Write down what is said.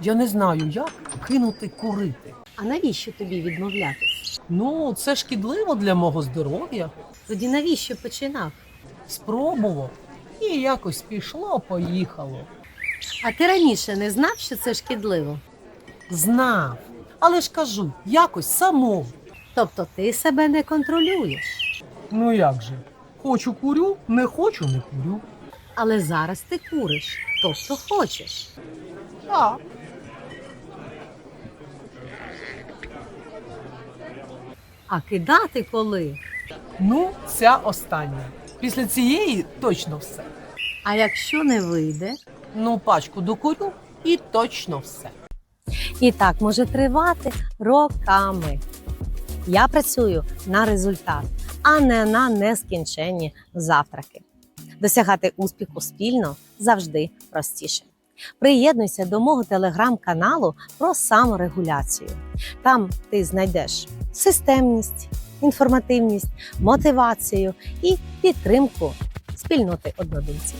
Я не знаю, як кинути курити. А навіщо тобі відмовлятись? Ну, це шкідливо для мого здоров'я. Тоді навіщо починав? Спробував. І якось пішло, поїхало. А ти раніше не знав, що це шкідливо? Знав. Але ж кажу, якось самому. Тобто ти себе не контролюєш. Ну як же? Хочу курю, не хочу, не курю. Але зараз ти куриш, тобто хочеш. Так. А кидати коли? Ну, ця остання. Після цієї точно все. А якщо не вийде? Ну, пачку докурю і точно все. І так може тривати роками. Я працюю на результат, а не на нескінченні завтраки. Досягати успіху спільно завжди простіше. Приєднуйся до мого телеграм-каналу про саморегуляцію. Там ти знайдеш системність, інформативність, мотивацію і підтримку спільноти однодумців.